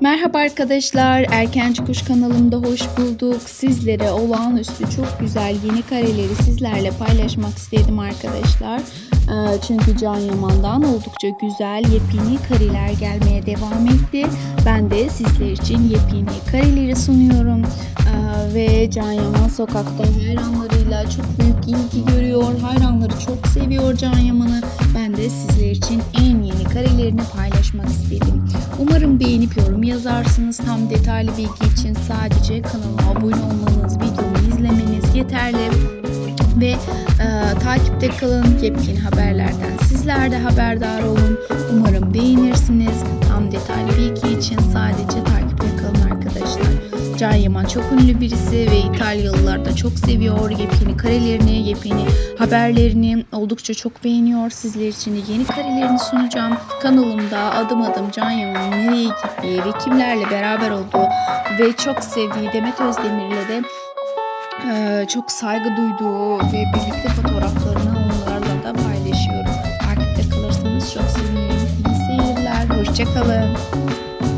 Merhaba arkadaşlar, Erkenci Kuş kanalımda hoş bulduk. Sizlere olağanüstü çok güzel yeni kareleri sizlerle paylaşmak istedim arkadaşlar. Ee, Çünkü Can Yaman'dan oldukça güzel yepyeni kareler gelmeye devam etti. Ben de sizler için yepyeni kareleri sunuyorum. Ee, Ve Can Yaman sokakta hayranlarıyla çok büyük ilgi görüyor. Hayranları çok seviyor Can Yaman'ı. Ben de sizler için en yeni karelerini istedim. Beğenip yorum yazarsınız. Tam detaylı bilgi için sadece kanalıma abone olmanız, videomu izlemeniz yeterli. Ve e, takipte kalın. Yepyeni haberlerden sizler de haberdar olun. Umarım beğenirsiniz. Tam detaylı bilgi için sadece takipte arkadaşlar. Can Yaman çok ünlü birisi ve İtalyalılar da çok seviyor. Yepyeni karelerini, yepyeni haberlerini oldukça çok beğeniyor. Sizler için de yeni karelerini sunacağım. Kanalımda adım adım Can Yaman'ın nereye gittiği ve kimlerle beraber olduğu ve çok sevdiği Demet Özdemir'le de eee, çok saygı duyduğu ve birlikte fotoğraflarını onlarla da paylaşıyorum. Takipte kalırsanız çok sevinirim. İyi seyirler. Hoşçakalın.